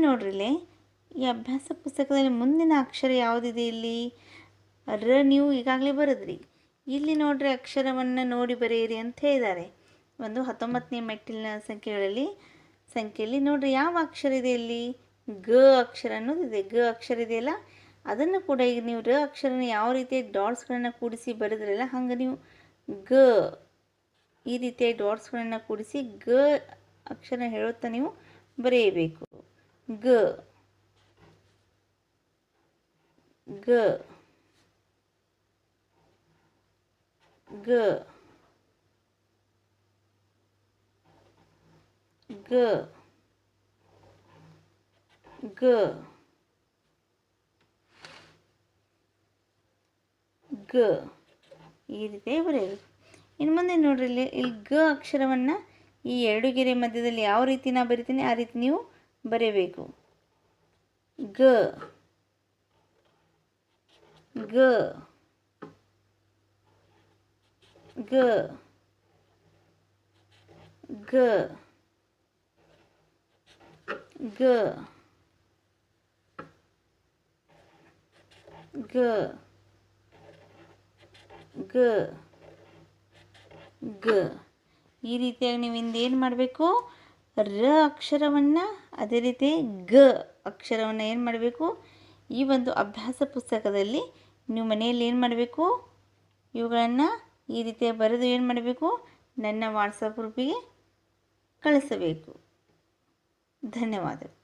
ನೋಡ್ರಿಲೆ ಈ ಅಭ್ಯಾಸ ಪುಸ್ತಕದಲ್ಲಿ ಮುಂದಿನ ಅಕ್ಷರ ಯಾವುದಿದೆ ಇಲ್ಲಿ? ರ ನೀವು ಈಗಾಗಲೇ ಬರೆದ್ರಿ. ಇಲ್ಲಿ ನೋಡ್ರಿ ಅಕ್ಷರವನ್ನು ನೋಡಿ ಬರೆಯಿರಿ ಅಂತ ಹೇಳಿದ್ದಾರೆ. ಒಂದು ಹತ್ತೊಂಬತ್ತನೇ ಮೆಟ್ಟಿಲಿನ ಸಂಖ್ಯೆಗಳಲ್ಲಿ ಸಂಖ್ಯೆಯಲ್ಲಿ ನೋಡ್ರಿ ಯಾವ ಅಕ್ಷರ ಇದೆ ಇಲ್ಲಿ? ಗ ಅಕ್ಷರ ಅನ್ನೋದಿದೆ ಗ ಅಕ್ಷರ ಇದೆಯಲ್ಲ ಅದನ್ನು ಕೂಡ ಈಗ ನೀವು ರ ಅಕ್ಷರನ ಯಾವ ರೀತಿ ಡಾಟ್ಸ್ಗಳನ್ನು ಕೂಡಿಸಿ ಬರೆದ್ರಲ್ಲ, ಹಂಗೆ ನೀವು ಗ ಈ ರೀತಿಯ ಡಾಟ್ಸ್ಗಳನ್ನು ಕೂಡಿಸಿ ಗ ಅಕ್ಷರ ಹೇಳುತ್ತಾ ನೀವು ಬರೆಯಬೇಕು. ಗ. ಗ. ಗ. ಗ. ಗ. ಗ. ಈ ರೀತಿ ಬರೆಯೋದು ಇನ್ನು ಮುಂದೆ ನೋಡ್ರಿ ಇಲ್ಲಿ ಇಲ್ಲಿ ಗ ಅಕ್ಷರವನ್ನು ಈ ಎರಡು ಗೆರೆ ಮಧ್ಯದಲ್ಲಿ ಯಾವ ರೀತಿ ನಾ ಬರಿತೀನಿ, ಆ ರೀತಿ ನೀವು ಬರೆಯಬೇಕು ಗ. ಗ. ಗ. ಗ. ಗ. ಗ. ಗ. ಗ. ಈ ರೀತಿಯಾಗಿ ನೀವು ಏನು ಮಾಡಬೇಕು? ರ ಅಕ್ಷರವನ್ನು, ಅದೇ ರೀತಿ ಗ ಅಕ್ಷರವನ್ನು ಏನು ಮಾಡಬೇಕು? ಈ ಒಂದು ಅಭ್ಯಾಸ ಪುಸ್ತಕದಲ್ಲಿ ನೀವು ಮನೆಯಲ್ಲಿ ಏನು ಮಾಡಬೇಕು? ಇವುಗಳನ್ನು ಈ ರೀತಿಯ ಬರೆದು ಏನು ಮಾಡಬೇಕು? ನನ್ನ ವಾಟ್ಸಪ್ ಗ್ರೂಪಿಗೆ ಕಳಿಸಬೇಕು. ಧನ್ಯವಾದಗಳು.